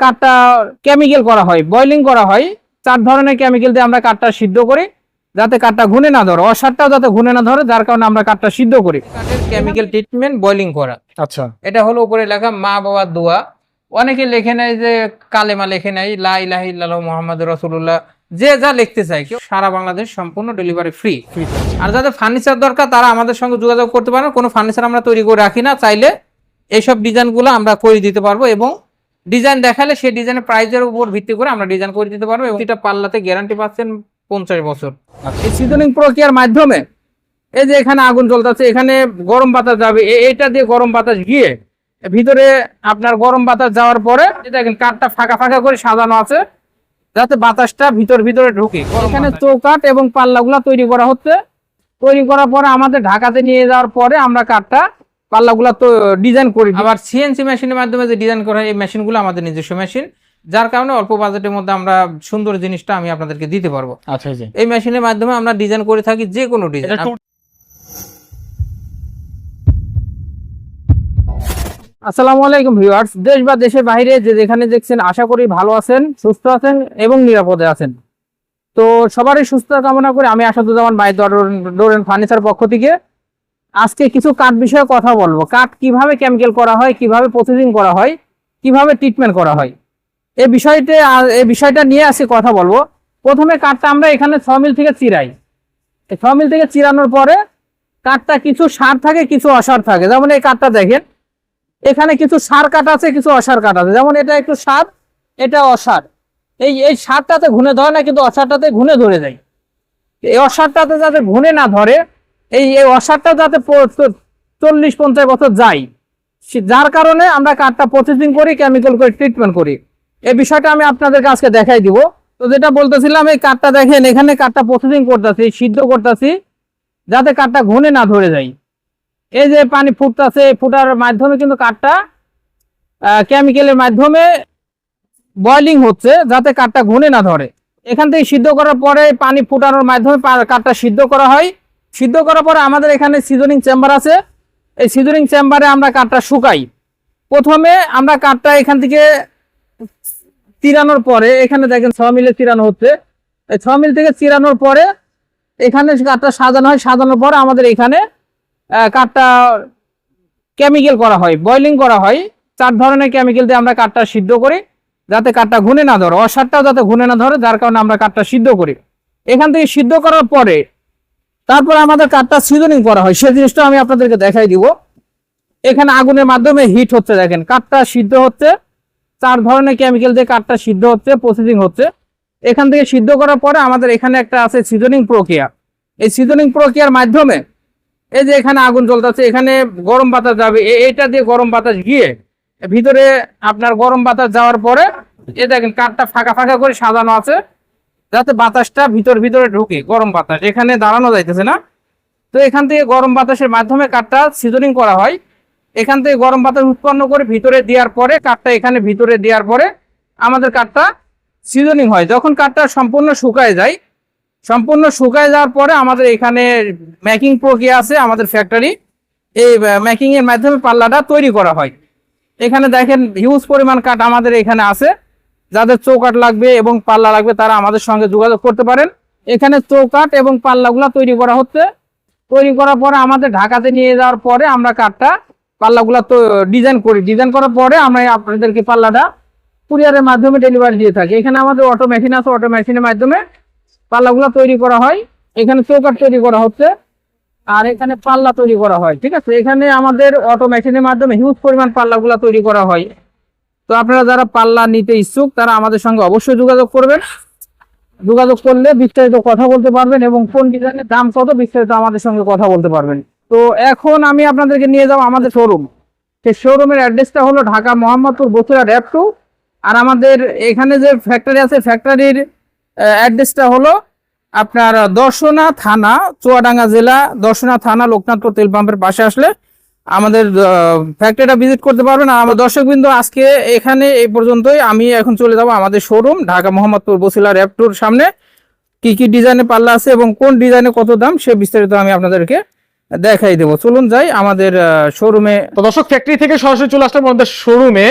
কাঠটা কেমিক্যাল করা হয় বয়লিং করা হয়। চার ধরনের কেমিক্যাল দিয়ে আমরা কাঠটা সিদ্ধ করি যাতে কাঠটা ঘুনে না ধরে অসারটাও যাতে ঘুনে না ধরে যার কারণে আমরা কাঠটা সিদ্ধ করি। কাঠের কেমিক্যাল ট্রিটমেন্ট বয়লিং করা। আচ্ছা। এটা হলো উপরে লেখা মা বাবার দোয়া। অনেকে লেখে নেয় যে কালেমা লেখে নেয় লাই ইলাহা ইল্লাল্লাহু মুহাম্মাদুর রাসূলুল্লাহ। যে যা লিখতে চায় কেউ সারা বাংলাদেশ সম্পূর্ণ ডেলিভারি ফ্রি আর যাদের ফার্নিচার দরকার তারা আমাদের সঙ্গে যোগাযোগ করতে পারেন। কোনো ফার্নিচার আমরা তৈরি করে রাখি না চাইলে এইসব ডিজাইনগুলো আমরা করে দিতে পারব এবং ডিজাইন দেখালে সেই ডিজাইনের প্রাইজের উপর ভিত্তি করে আমরা ডিজাইন করে দিতে পারব এবং এটা পাল্লাতে গ্যারান্টি পাচ্ছেন পঞ্চাশ বছর। এই সিজনিং প্রক্রিয়ার মাধ্যমে এই যে এখানে আগুন জ্বলতেছে এখানে গরম বাতাস যাবে এটা দিয়ে গরম বাতাস গিয়ে ভিতরে আপনার গরম বাতাস যাওয়ার পরে দেখেন কাঠটা ফাঁকা ফাঁকা করে সাজানো আছে যাতে বাতাসটা ভিতর ভিতরে ঢুকে। এখানে চৌকাঠ এবং পাল্লাগুলা তৈরি করা হচ্ছে। তৈরি করার পরে আমাদের ঢাকাতে নিয়ে যাওয়ার পরে আমরা কাঠটা পাল্লাগুলা তো ডিজাইন করি আবার সিএনসি মেশিনের মাধ্যমে যে ডিজাইন করা হয় এই মেশিনগুলো আমাদের নিজস্ব মেশিন যার কারণে অল্প বাজেটের মধ্যে আমরা সুন্দর জিনিসটা আমি আপনাদেরকে দিতে পারব। আচ্ছা এই এই মেশিনের মাধ্যমে আমরা ডিজাইন করে থাকি যে কোনো ডিজাইন আসসালামু আলাইকুম ভিউয়ার্স দেশ বা দেশের বাইরে যে যেখানে দেখছেন আশা করি ভালো আছেন সুস্থ আছেন এবং নিরাপদে আছেন। তো সবারই সুস্থ কামনা করে আমি আশা আসাদুজ্জামান ভাই ডোরেন ফার্নিচার পক্ষ থেকে আজকে কিছু কাঠ বিষয়ে কথা বলব। কাঠ কীভাবে কেমিক্যাল করা হয়, কীভাবে প্রসেসিং করা হয়, কীভাবে ট্রিটমেন্ট করা হয়। এই বিষয়টা এই বিষয়টা নিয়ে আজকে কথা বলব। প্রথমে কাঠটা আমরা এখানে ছ মিল থেকে চিরাই। ছ মিল থেকে চিরানোর পরে কাঠটা কিছু সার থাকে, কিছু অসার থাকে। যেমন এই কাঠটা দেখেন, এখানে কিছু সার কাঠ আছে, কিছু অসার কাঠ আছে। যেমন এটা একটু সার, এটা অসার। এই এই সারটাতে ঘুনে ধরে না, কিন্তু অসারটাতে ঘুনে ধরে যায়। এই অসারটাতে যাতে ঘুনে না ধরে এই এই অসারটা যাতে চল্লিশ, পঞ্চাশ বছর যায় যার কারণে আমরা কাঠটা প্রসেসিং করি কেমিক্যাল করে ট্রিটমেন্ট করি। এই বিষয়টা আমি আপনাদেরকে আজকে দেখাই দিব। তো যেটা বলতেছিলাম, এই কাঠটা দেখেন, এখানে কাঠটা প্রসেসিং করতেছি, সিদ্ধ করতেছি, যাতে কাঠটা ঘুনে না ধরে যায়। এই যে পানি ফুটতেছে ফুটার মাধ্যমে কিন্তু কাঠটা কেমিক্যালের মাধ্যমে বয়লিং হচ্ছে, যাতে কাঠটা ঘুনে না ধরে। এখান থেকে সিদ্ধ করার পরে পানি ফুটানোর মাধ্যমে কাঠটা সিদ্ধ করা হয়। সিদ্ধ করার পরে আমাদের এখানে সিজনিং চেম্বার আছে। এই সিজনিং চেম্বারে আমরা কাঠটা শুকাই। প্রথমে আমরা কাঠটা এখান থেকে চিরানোর পরে, এখানে দেখেন ছ মিলে চিরানো হচ্ছে। এই ছ মিল থেকে চিরানোর পরে এখানে কাঠটা সাজানো হয়। সাজানোর পরে আমাদের এখানে কাঠটা কেমিক্যাল করা হয় বয়লিং করা হয়। চার ধরনের কেমিক্যাল দিয়ে আমরা কাঠটা সিদ্ধ করি, যাতে কাঠটা ঘুনে না ধরে। অসারটাও যাতে ঘুনে না ধরে, যার কারণে আমরা কাঠটা সিদ্ধ করি। এখান থেকে সিদ্ধ করার পরে তারপরে আমাদের কাঠটা সিজনিং করা হয়। সেই জিনিসটা আমি আপনাদেরকে দেখাই দিব। এখানে আগুনের মাধ্যমে হিট হচ্ছে দেখেন। কাঠটা সিদ্ধ হচ্ছে। চার ধরনের কেমিক্যাল দিয়ে কাঠটা সিদ্ধ হচ্ছে প্রসেসিং হচ্ছে। এখান থেকে সিদ্ধ করার পরে আমাদের এখানে একটা আছে সিজনিং প্রক্রিয়া। এই সিজনিং প্রক্রিয়ার মাধ্যমে এই যে এখানে আগুন জ্বলতেছে, এখানে গরম বাতাস যাবে। এটা দিয়ে গরম বাতাস গিয়ে ভিতরে আপনার গরম বাতাস যাওয়ার পরে এ দেখেন কাঠটা ফাঁকা ফাঁকা করে সাজানো আছে। যাতে বাতাসটা ভিতর ভিতরে ঢুকে, গরম বাতাস। এখানে দাঁড়ানো যাইতেছে না। তো এখান থেকে গরম বাতাসের মাধ্যমে কাঠটা সিজনিং করা হয়। এখান থেকে গরম বাতাস উৎপন্ন করে ভিতরে দেওয়ার পরে, কাঠটা এখানে ভিতরে দেওয়ার পরে আমাদের কাঠটা সিজনিং হয়। যখন কাঠটা সম্পূর্ণ শুকায় যায়, সম্পূর্ণ শুকায় যাওয়ার পরে আমাদের এখানে মেকিং প্রক্রিয়া আছে আমাদের ফ্যাক্টরি। এই মেকিং এর মাধ্যমে পাল্লাটা তৈরি করা হয়। এখানে দেখেন হিউজ পরিমাণ কাঠ আমাদের এখানে আছে। যাদের চৌকাঠ লাগবে এবং পাল্লা লাগবে, তারা আমাদের সঙ্গে যোগাযোগ করতে পারেন। এখানে চৌকাঠ এবং পাল্লাগুলা তৈরি করা হচ্ছে। তৈরি করার পরে আমাদের ঢাকাতে নিয়ে যাওয়ার পরে আমরা কাঠটা, পাল্লাগুলা তো ডিজাইন করি। ডিজাইন করার পরে আমরা আপনাদেরকে পাল্লাটা কুরিয়ারের মাধ্যমে ডেলিভারি দিয়ে থাকি। এখানে আমাদের অটো মেশিন আছে, অটো মেশিনের মাধ্যমে পাল্লাগুলো তৈরি করা হয়। এখানে চৌকাঠ তৈরি করা হচ্ছে আর এখানে পাল্লা তৈরি করা হয়, ঠিক আছে? এখানে আমাদের অটো মেশিনের মাধ্যমে হিউজ পরিমাণ পাল্লাগুলো তৈরি করা হয়। তো আপনারা যারা পাল্লা নিতে ইচ্ছুক, তারা আমাদের সঙ্গে অবশ্যই যোগাযোগ করবেন। যোগাযোগ করলে বিস্তারিত কথা বলতে পারবেন এবং কোন ডিজাইনের দাম কত, বিস্তারিত আমাদের সঙ্গে কথা বলতে পারবেন। তো এখন আমি আপনাদেরকে নিয়ে যাব আমাদের শোরুম সেই শোরুমের অ্যাড্রেসটা হলো ঢাকা মোহাম্মদপুর বসুরা র্যাপ টু আর আমাদের এখানে যে ফ্যাক্টরি আছে ফ্যাক্টরির অ্যাড্রেসটা হলো আপনার দর্শনা থানা, চুয়াডাঙ্গা জেলা দর্শনা থানা, লোকনাথপুর তেল পাম্পের পাশে আসলে আমাদের ফ্যাক্টরিটা ভিজিট করতে পারবেন আর আমার দর্শকবৃন্দ আজকে এখানে এই পর্যন্তই। আমি এখন চলে যাব আমাদের শোরুম ঢাকা মোহাম্মদপুর বসিলা র্যাপটুর সামনে। কি কি ডিজাইনে পাল্লা আছে এবং কোন ডিজাইনে কত দাম সে বিস্তারিত আমি আপনাদেরকে দেখাই দেবো। চলুন যাই আমাদের শোরুমে তো দর্শক ফ্যাক্টরি থেকে সরাসরি চলে আসলাম আমাদের শোরুমে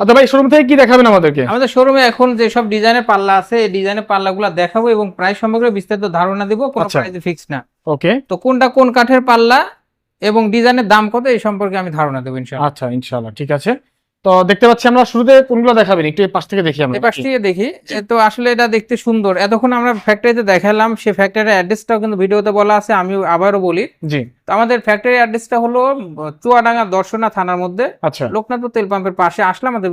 আচ্ছা ভাই শোরুম থেকে কি দেখাবেন আমাদেরকে? আমাদের শোরুমে এখন যে সব ডিজাইনের পাল্লা আছে এই ডিজাইনের পাল্লাগুলো দেখাবো এবং প্রাইস সম্পর্কে বিস্তারিত ধারণা দিব কোনো আচ্ছা। প্রাইস ফিক্স না। ওকে তো কোনটা কোন কাঠের পাল্লা এবং ডিজাইনের দাম কত এই সম্পর্কে আমি ধারণা দেবো ইনশাআল্লাহ। আচ্ছা ইনশাআল্লাহ ঠিক আছে। তো দেখতে পাচ্ছি আমরা শুরুতে কোনগুলো দেখাবেন? একটু পাশ থেকে দেখি আমরা। পাশ থেকে দেখি। তো আসলে এটা দেখতে সুন্দর। এতক্ষণ আমরা ফ্যাক্টরিতে দেখালাম সেই ফ্যাক্টরির অ্যাড্রেসটাও কিন্তু ভিডিওতে বলা আছে আমি আবারও বলি। জি। তো আমাদের ফ্যাক্টরি অ্যাড্রেসটা হলো চুয়াডাঙ্গা দর্শনা থানার মধ্যে আচ্ছা। লোকনাথপুর তেল পাম্পের পাশে। আসলে আমাদের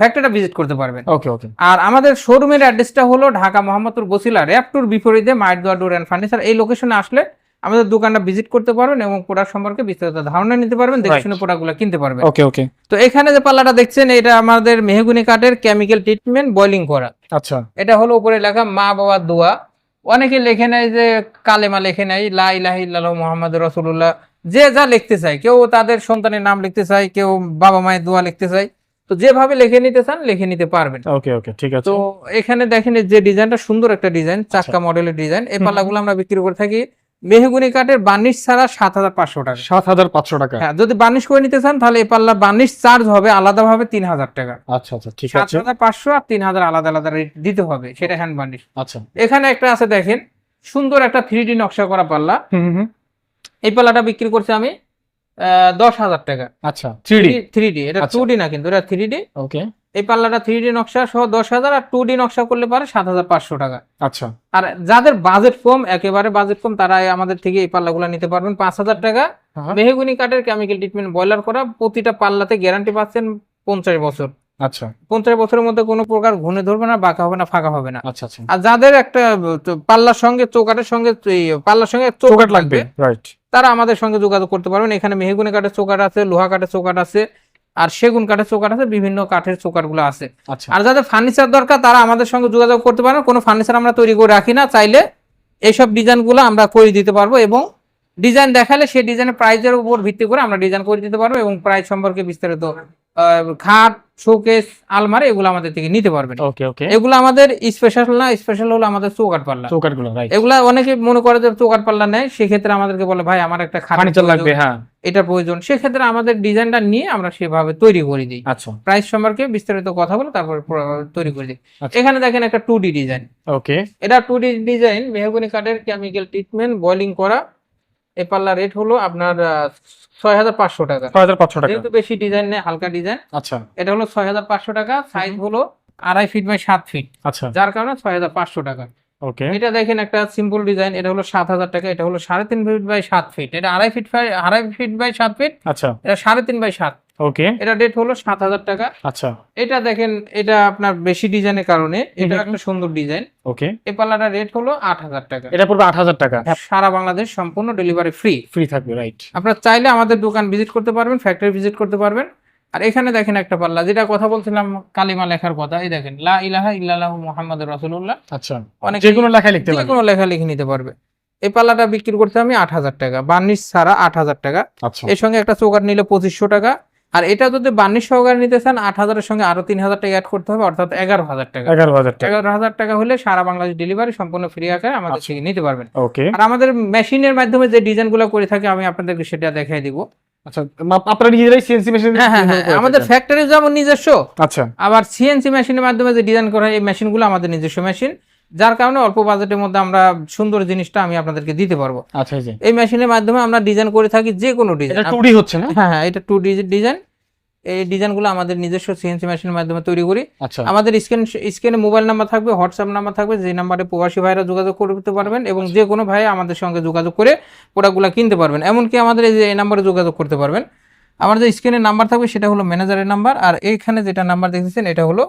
ফ্যাক্টরিটা ভিজিট করতে পারবেন। ওকে ওকে। আর আমাদের শোরুমের অ্যাড্রেসটা হলো ঢাকা মোহাম্মদপুর বসিলা র্যাপটুর বিপরীতে মাইট দোয়া ডোর অ্যান্ড ফার্নিচার এই লোকেশনে আসলে আমাদের দোকানটা ভিজিট করতে পারবেন এবং প্রোডাক্ট সম্পর্কে বিস্তারিত ধারণা নিতে পারবেন দেখে. শুনে প্রোডাক্টগুলো কিনতে পারবেন। ওকে ওকে তো এখানে যে পাল্লাটা দেখছেন এটা আমাদের মেহগুনি কাঠের কেমিক্যাল ট্রিটমেন্ট বয়লিং করা। আচ্ছা। এটা হলো উপরে লেখা মা বাবার দোয়া। অনেকে লেখে নেয় যে কালেমা লেখে নেয় লা ইলাহা ইল্লাল্লাহ মুহাম্মদ রাসূলুল্লাহ যে যা লিখতে চায় কেউ তাদের সন্তানের নাম লিখতে চায় কেউ বাবা মায়ের দোয়া লিখতে চায়। তো যেভাবে লিখে নিতে চান লিখে নিতে পারবেন। ওকে ওকে ঠিক আছে। তো এখানে দেখেন যে ডিজাইনটা সুন্দর একটা ডিজাইন চাক্কা মডেলের ডিজাইন এই। পাল্লাগুলো আমরা বিক্রি করে থাকি মেহগুনি কাঠের বার্নিশ ছাড়া সাত হাজার পাঁচশো টাকা। সাত হাজার পাঁচশো টাকা। হ্যাঁ যদি বার্নিশ করে নিতে চান তাহলে এই পাল্লা বার্নিশ চার্জ হবে আলাদাভাবে তিন হাজার টাকা। আচ্ছা আচ্ছা ঠিক সাত হাজার পাঁচশো আর তিন হাজার আলাদা আলাদা রেট দিতে হবে সেটা হ্যান্ড বার্নিশ। আচ্ছা। এখানে একটা আছে দেখেন সুন্দর একটা থ্রি ডি নকশা করা পাল্লা। এই পাল্লাটা বিক্রি করছি আমি দশ হাজার টাকা। আচ্ছা থ্রি ডি থ্রি ডি এটা আচ্ছা। টু ডি না কিন্তু এটা থ্রি ডি ওকে এই পাল্লাটা থ্রি ডি নকশা সহ দশ হাজার আর টু ডি নকশা করলে পারে সাত হাজার পাঁচশো টাকা। আচ্ছা। আর যাদের বাজেট কম একেবারে বাজেট কম তারা আমাদের থেকে এই পাল্লাগুলো নিতে পারবেন। পাঁচ হাজার টাকা হ্যাঁ। মেহগুনি কাঠের কেমিক্যাল ট্রিটমেন্ট বয়লার করা প্রতিটা পাল্লাতে গ্যারান্টি পাচ্ছেন পঞ্চাশ বছর। আচ্ছা। পঞ্চাশ বছরের মধ্যে কোনো প্রকার ঘুনে ধরবে না বাঁকা হবে না ফাঁকা হবে না। আচ্ছা আচ্ছা। আর যাদের একটা পাল্লার সঙ্গে চৌকাটের সঙ্গে পাল্লার সঙ্গে চৌকাট লাগবে রাইট তারা আমাদের সঙ্গে যোগাযোগ করতে পারবেন। এখানে মেহগুনি কাঠের চৌকাট আছে লোহা কাঠের চৌকাট আছে। আর সেগুন কাঠের চৌকাট আছে বিভিন্ন কাঠের চৌকাটগুলো আছে। আচ্ছা। আর যাদের ফার্নিচার দরকার তারা আমাদের সঙ্গে যোগাযোগ করতে পারেন। কোনো ফার্নিচার আমরা তৈরি করে রাখি না চাইলে এইসব ডিজাইনগুলো আমরা করে দিতে পারব এবং ডিজাইন দেখালে সেই ডিজাইনের প্রাইজের উপর ভিত্তি করে আমরা ডিজাইন করে দিতে পারব এবং প্রাইস সম্পর্কে বিস্তারিত খাট শোকেস আলমারি এগুলো আমাদের থেকে নিতে পারবেন। ওকে ওকে। এগুলো আমাদের স্পেশাল না স্পেশাল হলো আমাদের চৌকাট পাল্লা। চৌকাটগুলো এগুলা অনেকে মনে করে যে চৌকাট পাল্লা নেয় সেক্ষেত্রে আমাদেরকে বলে ভাই আমার একটা খাট ফার্নিচার লাগবে হ্যাঁ। এটা প্রয়োজন। সেক্ষেত্রে আমাদের ডিজাইনটা নিয়ে আমরা সেভাবে তৈরি করে দিই। আচ্ছা। প্রাইস সম্পর্কে বিস্তারিত কথা বলে তারপর তৈরি করে দিই। আচ্ছা। এখানে দেখেন একটা টু ডি ডিজাইন। ওকে। এটা টু ডি ডিজাইন মেহগুনি কাঠের কেমিক্যাল ট্রিটমেন্ট বয়লিং করা। এই পাল্লা রেট হলো আপনার ছয় হাজার পাঁচশো টাকা। ছয় হাজার পাঁচশো টাকা। যেহেতু বেশি ডিজাইন নেই হালকা ডিজাইন। আচ্ছা। এটা হলো ছয় হাজার পাঁচশো টাকা। সাইজ হলো আড়াই ফিট বাই সাত ফিট আচ্ছা। যার কারণে ছয় হাজার পাঁচশো টাকা। ওকে এটা দেখেন একটা সিম্পল ডিজাইন এটা হলো সাত হাজার টাকা এটা হলো সাড়ে তিন ফিট বাই সাত ফিট এটা আড়াই ফিট বাই আড়াই ফিট বাই সাত ফিট আচ্ছা। এটা সাড়ে তিন বাই সাত। ওকে এটা রেট হলো সাত হাজার টাকা। আচ্ছা। এটা দেখেন এটা আপনার বেশি ডিজাইনের কারণে এটা একটা সুন্দর ডিজাইন ওকে এই পাল্লাটার রেট হলো আট হাজার টাকা। এটা পড়বে আট হাজার টাকা। সারা বাংলাদেশ সম্পূর্ণ ডেলিভারি ফ্রি ফ্রি থাকবে রাইট আপনারা চাইলে আমাদের দোকান ভিজিট করতে পারবেন ফ্যাক্টরি ভিজিট করতে পারবেন। আর এখানে দেখেন একটা পাল্লা যেটা কথা বলছিলাম কালিমা লেখার কথা এই দেখেন লা ইলাহা ইল্লাল্লাহ মুহাম্মদ রাসূলুল্লাহ। আচ্ছা অনেক যে কোনো লেখায় লিখতে যে কোনো লেখা লিখে নিতে পারবে। এই পাল্লাটা বিক্রি করতে আমি আট হাজার টাকা বার্নিশ ছাড়া আট হাজার টাকা। আচ্ছা। এর সঙ্গে একটা চৌকাট নিলে পঁচিশশো টাকা। আর এটা যদি বার্নিশ সহকারে নিতে চান আট হাজারের সঙ্গে আরও তিন হাজার টাকা অ্যাড করতে হবে অর্থাৎ এগারো হাজার টাকা। এগারো হাজার টাকা। এগারো হাজার টাকা হলে সারা বাংলাদেশ ডেলিভারি সম্পূর্ণ ফ্রি আকারে আমাদের আচ্ছা। থেকে নিতে পারবেন। ওকে আর আমাদের মেশিনের মাধ্যমে যে ডিজাইনগুলো করে থাকে আমি আপনাদেরকে সেটা দেখাই দিব। আচ্ছা আপনারা নিজেরাই সিএনসি মেশিন হ্যাঁ হ্যাঁ হ্যাঁ আমাদের ফ্যাক্টরি যেমন নিজস্ব আচ্ছা। আবার সিএনসি মেশিনের মাধ্যমে যে ডিজাইন করা হয় এই মেশিনগুলো আমাদের নিজস্ব মেশিন যার কারণে অল্প বাজেটের মধ্যে আমরা সুন্দর জিনিসটা আমি আপনাদেরকে দিতে পারব। আচ্ছা এই মেশিনের মাধ্যমে আমরা ডিজাইন করে থাকি যে কোনো ডিজাইন টু ডি হচ্ছে না? হ্যাঁ হ্যাঁ এটা টু ডি ডিজাইন এই ডিজাইনগুলো আমাদের নিজস্ব সিএনসি মেশিনের মাধ্যমে তৈরি করি। আচ্ছা। আমাদের স্ক্রিন স্ক্রিনে মোবাইল নাম্বার থাকবে হোয়াটসঅ্যাপ নাম্বার থাকবে যে নাম্বারে প্রবাসী ভাইরা যোগাযোগ করতে পারবেন এবং যে কোনো ভাই আমাদের সঙ্গে যোগাযোগ করে প্রোডাক্টগুলো কিনতে পারবেন। এমনকি আমাদের এই যে এই নাম্বারে যোগাযোগ করতে পারবেন। আমার যে স্ক্রিনে নাম্বার থাকবে সেটা হলো ম্যানেজারের নাম্বার আর এইখানে যেটা নাম্বার দেখতেছেন এটা হলো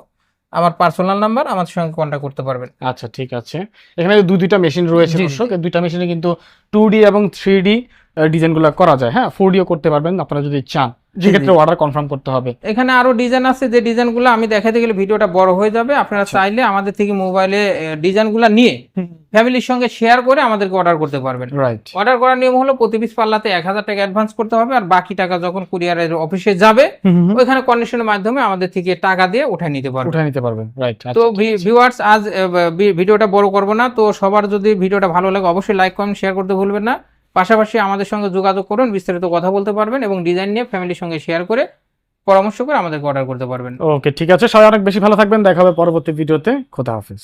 আমার পার্সোনাল নাম্বার আমার সঙ্গে কন্ট্যাক্ট করতে পারবেন। আচ্ছা ঠিক আছে। এখানে দু দুইটা মেশিন রয়েছে। দর্শক। এই দুইটা মেশিনে কিন্তু টু ডি এবং থ্রি ডি ডিজাইনগুলো করা যায়। হ্যাঁ ফোর ডিও করতে পারবেন আপনারা যদি চান। সেক্ষেত্রে অর্ডার কনফার্ম করতে হবে। এখানে আরও ডিজাইন আছে যে ডিজাইনগুলো আমি দেখাতে গেলে ভিডিওটা বড় হয়ে যাবে। আপনারা চাইলে আমাদের থেকে মোবাইলে ডিজাইনগুলো নিয়ে ফ্যামিলির সঙ্গে শেয়ার করে আমাদেরকে অর্ডার করতে পারবেন। রাইট অর্ডার করার নিয়ম হলো প্রতি পিস পাল্লাতে এক হাজার টাকা অ্যাডভান্স করতে হবে আর বাকি টাকা যখন কুরিয়ারের অফিসে যাবে ওইখানে কন্ডিশনের মাধ্যমে আমাদের থেকে টাকা দিয়ে উঠে নিতে পারবে উঠে নিতে পারবেন রাইট তো ভিউয়ার্স আজ ভি- ভিডিওটা বড় করব না তো সবার যদি ভিডিওটা ভালো লাগে অবশ্যই লাইক কমেন্ট শেয়ার করতে ভুলবেন না। পাশাপাশি আমাদের সঙ্গে যোগাযোগ করুন, বিস্তারিত কথা বলতে পারবেন এবং ডিজাইন নিয়ে ফ্যামিলির সঙ্গে শেয়ার করে পরামর্শ করে আমাদেরকে অর্ডার করতে পারবেন। ওকে ঠিক আছে। সবাই অনেক বেশি ভালো থাকবেন। দেখা হবে পরবর্তী ভিডিওতে খোদা হাফিজ।